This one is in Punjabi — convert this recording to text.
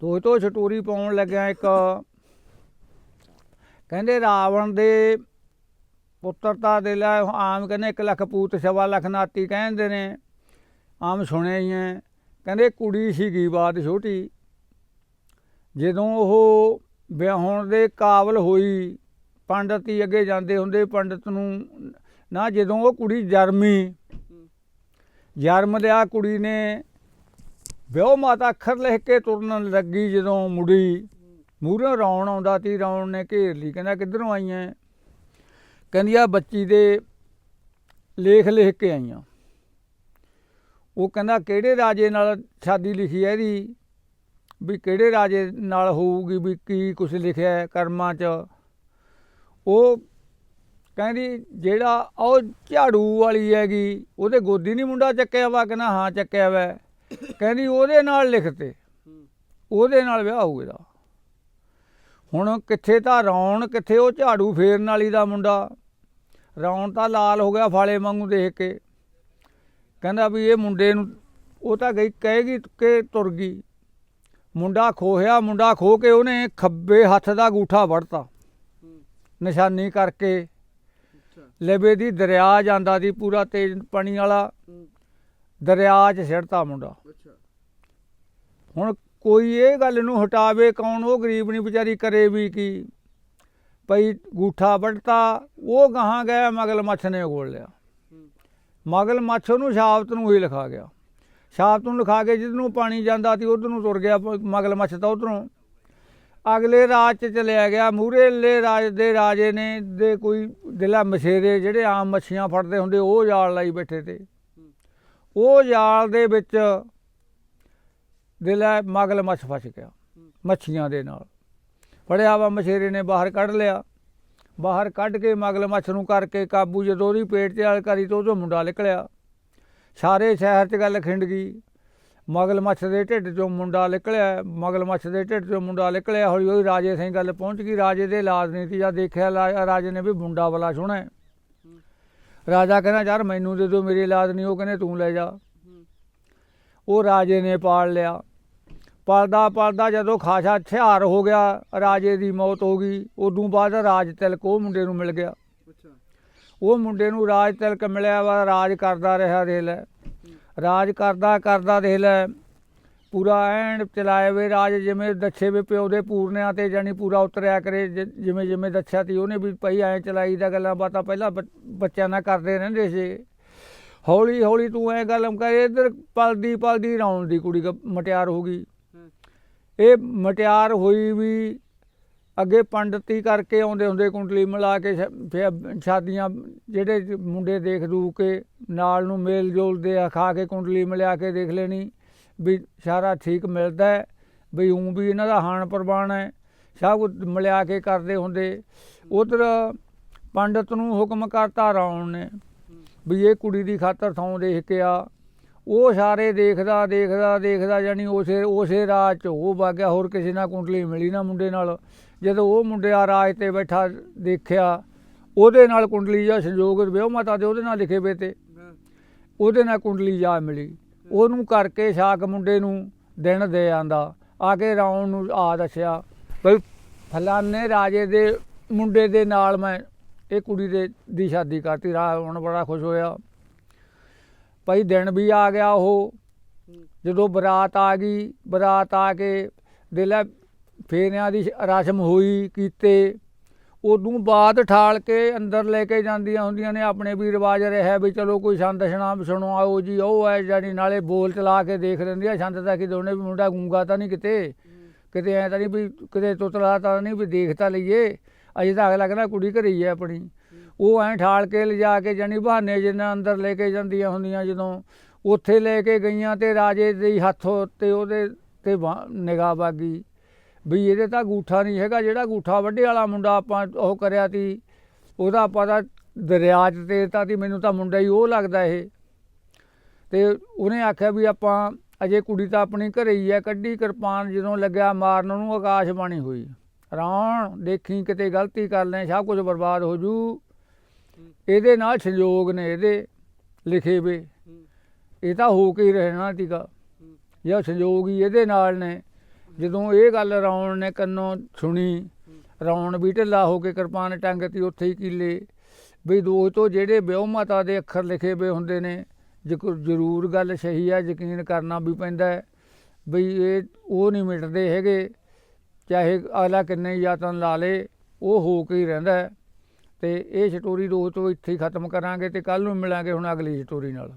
ਤੋਏ ਤੋਂ ਛਟੂਰੀ ਪਾਉਣ ਲੱਗਿਆ ਇੱਕ। ਕਹਿੰਦੇ ਰਾਵਣ ਦੇ ਪੁੱਤਰਤਾ ਦੇ ਲੈ ਆਮ ਕਹਿੰਦੇ 1 ਲੱਖ ਪੂਤ, ਸਵਾ ਲੱਖ ਨਾਤੀ ਕਹਿੰਦੇ ਨੇ। ਆਮ ਸੁਣਿਆ ਹੀ ਹੈ। ਕਹਿੰਦੇ ਕੁੜੀ ਸੀਗੀ ਬਾਤ ਛੋਟੀ। ਜਦੋਂ ਉਹ ਵਿਆਹਣ ਦੇ ਕਾਬਲ ਹੋਈ, ਪੰਡਤ ਹੀ ਅੱਗੇ ਜਾਂਦੇ ਹੁੰਦੇ ਪੰਡਤ ਨੂੰ, ਨਾ ਜਦੋਂ ਉਹ ਕੁੜੀ ਜਰਮੀ, ਜਰਮ ਲਿਆ ਕੁੜੀ ਨੇ ਵਿਆਹ ਮਾਤਾ ਅੱਖਰ ਲਿਖ ਕੇ ਤੁਰਨ ਲੱਗੀ ਜਦੋਂ ਮੁੜੀ। ਮੂਹਰੇ ਰੌਣ ਆਉਂਦਾ ਤੀ ਰੌਣ ਨੇ ਘੇਰ ਲਈ, ਕਹਿੰਦਾ, ਕਿੱਧਰੋਂ ਆਈਆਂ ਕਹਿੰਦੀ ਆ ਬੱਚੀ ਦੇ ਲੇਖ ਲਿਖ ਕੇ ਆਈਆਂ। ਉਹ ਕਹਿੰਦਾ, ਕਿਹੜੇ ਰਾਜੇ ਨਾਲ ਸ਼ਾਦੀ ਲਿਖੀ ਹੈ ਇਹਦੀ? ਵੀ ਕਿਹੜੇ ਰਾਜੇ ਨਾਲ ਹੋਊਗੀ, ਵੀ ਕੀ ਕੁਝ ਲਿਖਿਆ ਕਰਮਾਂ 'ਚ? ਉਹ ਕਹਿੰਦੀ, ਜਿਹੜਾ ਉਹ ਝਾੜੂ ਵਾਲੀ ਹੈਗੀ, ਉਹਦੇ ਗੋਦੀ ਨਹੀਂ ਮੁੰਡਾ ਚੱਕਿਆ ਵਾ? ਕਹਿੰਦਾ, ਹਾਂ, ਚੱਕਿਆ ਵਾ। ਕਹਿੰਦੀ ਉਹਦੇ ਨਾਲ ਲਿਖਤੇ। ਉਹਦੇ ਨਾਲ ਵਿਆਹ ਹੋਊ ਇਹਦਾ ਹੁਣ ਕਿੱਥੇ ਤਾਂ ਰੌਣ ਕਿੱਥੇ ਉਹ ਝਾੜੂ ਫੇਰਨ ਵਾਲੀ ਦਾ ਮੁੰਡਾ। ਰੌਣ ਤਾਂ ਲਾਲ ਹੋ ਗਿਆ ਫਾਲੇ ਵਾਂਗੂ ਦੇਖ ਕੇ। ਕਹਿੰਦਾ ਵੀ ਇਹ ਮੁੰਡੇ ਨੂੰ ਉਹ ਤਾਂ ਗਈ ਕਹੇਗੀ ਕਿ ਤੁਰ ਗਈ। ਮੁੰਡਾ ਖੋਹਿਆ ਮੁੰਡਾ ਖੋ ਕੇ ਉਹਨੇ ਖੱਬੇ ਹੱਥ ਦਾ ਗੂਠਾ ਵੜਤਾ। ਨਿਸ਼ਾਨੀ ਕਰਕੇ। ਲੇਬੇ ਦੀ ਦਰਿਆ ਜਾਂਦਾ ਦੀ ਪੂਰਾ ਤੇਜ਼ ਪਾਣੀ ਵਾਲਾ। ਦਰਿਆ 'ਚ ਸਿੱਟਤਾ ਮੁੰਡਾ। ਹੁਣ ਕੋਈ ਇਹ ਗੱਲ ਨੂੰ ਹਟਾਵੇ ਕੌਣ? ਉਹ ਗਰੀਬ ਨਹੀਂ ਵਿਚਾਰੀ ਕਰੇ ਵੀ ਕੀ? ਭਈ ਗੂਠਾ ਵੱਢਤਾ ਉਹ ਗਾਹਾਂ ਗਿਆ ਮਗਲ ਮੱਛ ਨੇ ਗੋਲ ਲਿਆ। ਮਗਲ ਮੱਛ ਨੂੰ ਸ਼ਾਬਤ ਨੂੰ ਹੀ ਲਿਖਾ ਗਿਆ। ਸ਼ਾਬਤ ਨੂੰ ਲਿਖਾ ਕੇ ਜਿੱਦ ਨੂੰ ਪਾਣੀ ਜਾਂਦਾ ਸੀ ਉਧਰ ਨੂੰ ਤੁਰ ਗਿਆ ਮਗਲ ਮੱਛ ਤਾਂ ਉਧਰੋਂ। ਅਗਲੇ ਰਾਜ ਚ ਚਲਿਆ ਗਿਆ ਮੂਰੇਲੇ ਰਾਜ ਦੇ ਰਾਜੇ ਨੇ ਦੇ ਕੋਈ ਦਿਲਾ ਮਛੇਰੇ ਜਿਹੜੇ ਆਮ ਮੱਛੀਆਂ ਫੜਦੇ ਹੁੰਦੇ ਉਹ ਜਾਲ ਲਾਈ ਬੈਠੇ ਤੇ। ਉਹ ਜਾਲ ਦੇ ਵਿੱਚ ਦਿਲਾ ਮਗਲ ਮੱਛ ਫਸ ਗਿਆ, ਮੱਛੀਆਂ ਦੇ ਨਾਲ। ਫੜਿਆ ਵਾ ਮਛੇਰੇ ਨੇ, ਬਾਹਰ ਕੱਢ ਲਿਆ। ਬਾਹਰ ਕੱਢ ਕੇ ਮਗਲ ਮੱਛ ਨੂੰ ਕਰਕੇ ਕਾਬੂ ਜਦੋਂ ਉਹਦੀ ਪੇਟ 'ਚ ਆਲ ਕਰੀ ਤਾਂ ਉਹਦੋਂ ਮੁੰਡਾ ਨਿਕਲਿਆ। ਸਾਰੇ ਸ਼ਹਿਰ 'ਚ ਗੱਲ ਖਿੰਡ ਗਈ। ਮਗਲ ਮੱਛ ਦੇ ਢਿੱਡ 'ਚੋਂ ਮੁੰਡਾ ਨਿਕਲਿਆ, ਮਗਲ ਮੱਛ ਦੇ ਢਿੱਡ 'ਚੋਂ ਮੁੰਡਾ ਨਿਕਲਿਆ ਹੌਲੀ ਹੌਲੀ ਰਾਜੇ ਸਿੰਘ ਗੱਲ ਪਹੁੰਚ ਗਈ। ਰਾਜੇ ਦੇ ਇਲਾਜ ਸੀ ਜਾਂ ਦੇਖਿਆ ਲਾ- ਰਾਜੇ ਨੇ ਵੀ ਮੁੰਡਾ ਵਾਲਾ ਸੋਹਣਾ ਰਾਜਾ ਕਹਿੰਦਾ ਯਾਰ ਮੈਨੂੰ ਦੇ ਦਿਓ ਮੇਰੀ ਇਲਾਜ ਨਹੀਂ ਉਹ ਕਹਿੰਦੇ ਤੂੰ ਲੈ ਜਾ। ਉਹ ਰਾਜੇ ਨੇ ਪਾਲ ਲਿਆ। ਪਲਦਾ ਪਲਦਾ ਜਦੋਂ ਖਾਸਾ ਹਥਿਆਰ ਹੋ ਗਿਆ ਰਾਜੇ ਦੀ ਮੌਤ ਹੋ ਗਈ। ਉਦੋਂ ਬਾਅਦ ਰਾਜ ਤਿਲਕ ਉਹ ਮੁੰਡੇ ਨੂੰ ਮਿਲ ਗਿਆ। ਉਹ ਮੁੰਡੇ ਨੂੰ ਰਾਜ ਤਿਲਕ ਮਿਲਿਆ ਵਾ ਰਾਜ ਕਰਦਾ ਰਿਹਾ ਦੇਖ ਲੈ। ਰਾਜ ਕਰਦਾ ਕਰਦਾ ਦੇਖ ਲੈ ਪੂਰਾ ਐਨ ਚਲਾਏ ਵੇ, ਰਾਜ ਜਿਵੇਂ ਦੱਸੇ ਵੇ ਪਿਓ ਦੇ ਪੂਰਨਿਆਂ ਤੇ ਜਾਨੀ ਪੂਰਾ ਉਤਰਿਆ ਕਰੇ, ਜ- ਜਿਵੇਂ ਜਿਵੇਂ ਦੱਸਿਆ ਤੀ ਉਹਨੇ ਵੀ ਭਾਈ ਐ ਚਲਾਈ ਦਾ ਗੱਲਾਂ ਬਾਤਾਂ ਪਹਿਲਾਂ ਬ, ਬੱਚਿਆਂ ਨਾਲ ਕਰਦੇ ਰਹਿੰਦੇ ਸੀ। ਹੌਲੀ ਹੌਲੀ ਤੂੰ ਐ ਗੱਲ ਕਰ, ਇਧਰ ਪਲਦੀ ਪਲਦੀ ਰੌਣ ਦੀ ਕੁੜੀ ਕ- ਮਟਿਆਰ ਹੋ ਗਈ। ਇਹ ਮਟਿਆਰ ਹੋਈ ਵੀ ਅੱਗੇ ਪੰਡਤੀ ਕਰਕੇ ਆਉਂਦੇ ਹੁੰਦੇ, ਕੁੰਡਲੀ ਮਿਲਾ ਕੇ ਸ਼- ਫਿਰ ਸ਼ਾਦੀਆਂ ਜਿਹੜੇ ਮੁੰਡੇ ਦੇਖ ਦੂ ਕੇ ਨਾਲ ਨੂੰ ਮੇਲ ਜੋਲ ਦੇ ਆ, ਖਾ ਕੇ ਕੁੰਡਲੀ ਮਿਲਾ ਕੇ ਦੇਖ ਲੈਣੀ। ਵੀ ਸਾਰਾ ਠੀਕ ਮਿਲਦਾ ਹੈ ਵੀ ਉਂ ਵੀ ਇਹਨਾਂ ਦਾ ਹਾਨ ਪ੍ਰਵਾਨ ਹੈ ਸਭ ਕੁਝ ਮਿਲਿਆ ਕੇ ਕਰਦੇ ਹੁੰਦੇ। ਉਧਰ ਪੰਡਤ ਨੂੰ ਹੁਕਮ ਕਰਤਾ ਰਾਉਣ ਨੇ ਵੀ ਇਹ ਕੁੜੀ ਦੀ ਖਾਤਰ ਥਾਂ ਦੇਖ ਕੇ ਆ। ਉਹ ਸਾਰੇ ਦੇਖਦਾ ਦੇਖਦਾ ਦੇਖਦਾ ਜਾਨੀ ਉਸੇ ਉਸੇ ਰਾਜ ਚ ਉਹ ਵਗ ਗਿਆ ਹੋਰ ਕਿਸੇ ਨਾਲ ਕੁੰਡਲੀ ਮਿਲੀ ਨਾ ਮੁੰਡੇ ਨਾਲ। ਜਦੋਂ ਉਹ ਮੁੰਡਿਆ ਰਾਜ ਤੇ ਬੈਠਾ ਦੇਖਿਆ ਉਹਦੇ ਨਾਲ ਕੁੰਡਲੀ ਜਾਂ ਸੰਜੋਗ ਵਿਆਹ ਮਾਤਾ ਦੇ ਉਹਦੇ ਨਾਲ ਲਿਖੇ ਵੇ ਤੇ। ਉਹਦੇ ਨਾਲ ਕੁੰਡਲੀ ਜਾ ਮਿਲੀ। ਉਹਨੂੰ ਕਰਕੇ ਸ਼ਾਕ ਮੁੰਡੇ ਨੂੰ ਦਿਨ ਦੇ ਆਂਦਾ। ਆ ਕੇ ਰਾਉਣ ਨੂੰ ਆ ਦੱਸਿਆ, ਬਈ ਫਲਾਨੇ ਰਾਜੇ ਦੇ ਮੁੰਡੇ ਦੇ ਨਾਲ ਮੈਂ, ਇਹ ਕੁੜੀ ਦੇ ਦੀ ਸ਼ਾਦੀ ਕਰਤੀ ਰਾਉਣ ਬੜਾ ਖੁਸ਼ ਹੋਇਆ। ਭਾਈ ਦਿਨ ਵੀ ਆ ਗਿਆ ਉਹ, ਜਦੋਂ ਬਰਾਤ ਆ ਗਈ, ਬਰਾਤ ਆ ਕੇ ਦਿਲਾ ਫੇਰਿਆਂ ਦੀ ਰਸਮ ਹੋਈ ਕੀਤੇ। ਉਦੋਂ ਬਾਅਦ ਠਾਲ ਕੇ ਅੰਦਰ ਲੈ ਕੇ ਜਾਂਦੀਆਂ ਹੁੰਦੀਆਂ ਨੇ, ਆਪਣੇ ਵੀ ਰਿਵਾਜ ਰਿਹਾ ਵੀ ਚਲੋ ਕੋਈ ਛੰਦ ਛਣਾ ਸੁਣੋ, ਆਓ ਜੀ, ਉਹ ਹੈ ਜਾਨੀ ਨਾਲੇ ਬੋਲ ਚਲਾ ਕੇ ਦੇਖ ਲੈਂਦੀ ਆ ਛੰਦ ਤਾਂ ਕਿ ਦੋਨੇ ਵੀ ਮੁੰਡਾ ਗੂੰਗਾ ਤਾਂ ਨਹੀਂ ਕਿਤੇ ਕਿਤੇ ਐ ਤਾਂ ਨਹੀਂ ਵੀ ਕਿਤੇ ਤੁਤਲਾ ਤਾਂ ਨਹੀਂ ਵੀ ਦੇਖ ਤਾਂ ਲਈਏ, ਅਜੇ ਤਾਂ ਅਗਲਾ ਕਹਿੰਦਾ ਕੁੜੀ ਘਰੇ ਹੀ ਹੈ ਆਪਣੀ। ਉਹ ਐ ਠਾਲ ਕੇ ਲਿਜਾ ਕੇ ਜਾਨੀ ਬਹਾਨੇ ਜਿੰਨਾ ਅੰਦਰ ਲੈ ਕੇ ਜਾਂਦੀਆਂ ਹੁੰਦੀਆਂ ਜਦੋਂ ਉੱਥੇ ਲੈ ਕੇ ਗਈਆਂ ਤੇ ਰਾਜੇ ਦੇ ਹੱਥ ਤੇ ਉਹਦੇ ਤੇ ਨਿਗਾਹ ਵਾਗੀ ਵੀ ਇਹਦੇ ਤਾਂ ਗੂਠਾ ਨਹੀਂ ਹੈਗਾ ਜਿਹੜਾ ਗੂਠਾ ਵੱਡੇ ਵਾਲਾ ਮੁੰਡਾ ਆਪਾਂ ਉਹ ਕਰਿਆ ਤੀ ਉਹਦਾ ਆਪਾਂ ਤਾਂ ਦਰਿਆ 'ਚ ਤੇਰਤਾ ਤੀ ਮੈਨੂੰ ਤਾਂ ਮੁੰਡਾ ਹੀ ਉਹ ਲੱਗਦਾ ਇਹ। ਤੇ ਉਹਨੇ ਆਖਿਆ ਵੀ ਆਪਾਂ ਅਜੇ ਕੁੜੀ ਤਾਂ ਆਪਣੀ ਘਰੇ ਹੀ ਹੈ ਕੱਢੀ ਕਿਰਪਾਨ ਜਦੋਂ ਲੱਗਿਆ ਮਾਰਨ ਉਹਨੂੰ ਆਕਾਸ਼ਬਾਣੀ ਹੋਈ। ਰਾਣ ਦੇਖੀ ਕਿਤੇ ਗਲਤੀ ਕਰ ਲੈ ਸਭ ਕੁਝ ਬਰਬਾਦ ਹੋ ਜੂ। ਇਹਦੇ ਨਾਲ ਸੰਯੋਗ ਨੇ ਇਹਦੇ ਲਿਖੇ ਵੇ। ਇਹ ਤਾਂ ਹੋ ਕੇ ਹੀ ਰਹਿਣਾ ਤੀਗਾ ਜਾਂ ਸੰਯੋਗ ਹੀ ਇਹਦੇ ਨਾਲ ਨੇ। ਜਦੋਂ ਇਹ ਗੱਲ ਰਾਉਣ ਨੇ ਕੰਨੋਂ ਸੁਣੀ ਰਾਉਣ ਵੀ ਢਿੱਲਾ ਹੋ ਕੇ ਕਿਰਪਾਨ ਟੰਗਤੀ ਉੱਥੇ ਹੀ ਕੀਲੇ। ਵੀ ਦੋਸਤੋ, ਜਿਹੜੇ ਵਿਉ ਮਾਤਾ ਦੇ ਅੱਖਰ ਲਿਖੇ ਵੇ ਹੁੰਦੇ ਨੇ ਜੇ ਜ਼ਰੂਰ ਗੱਲ ਸਹੀ ਆ, ਯਕੀਨ ਕਰਨਾ ਵੀ ਪੈਂਦਾ ਹੈ। ਵੀ ਇਹ, ਉਹ ਨਹੀਂ ਮਿਟਦੇ ਹੈਗੇ, ਚਾਹੇ ਅਗਲਾ ਕਿੰਨੇ ਹੀ ਯਤਨ ਲਾ ਲੇ, ਉਹ ਹੋ ਕੇ ਹੀ ਰਹਿੰਦਾ ਹੈ। ਤੇ ਇਹ ਸਟੋਰੀ ਦੋਸਤੋ, ਇੱਥੇ ਹੀ ਖਤਮ ਕਰਾਂਗੇ ਤੇ ਕੱਲ ਨੂੰ ਮਿਲਾਂਗੇ ਹੁਣ ਅਗਲੀ ਸਟੋਰੀ ਨਾਲ।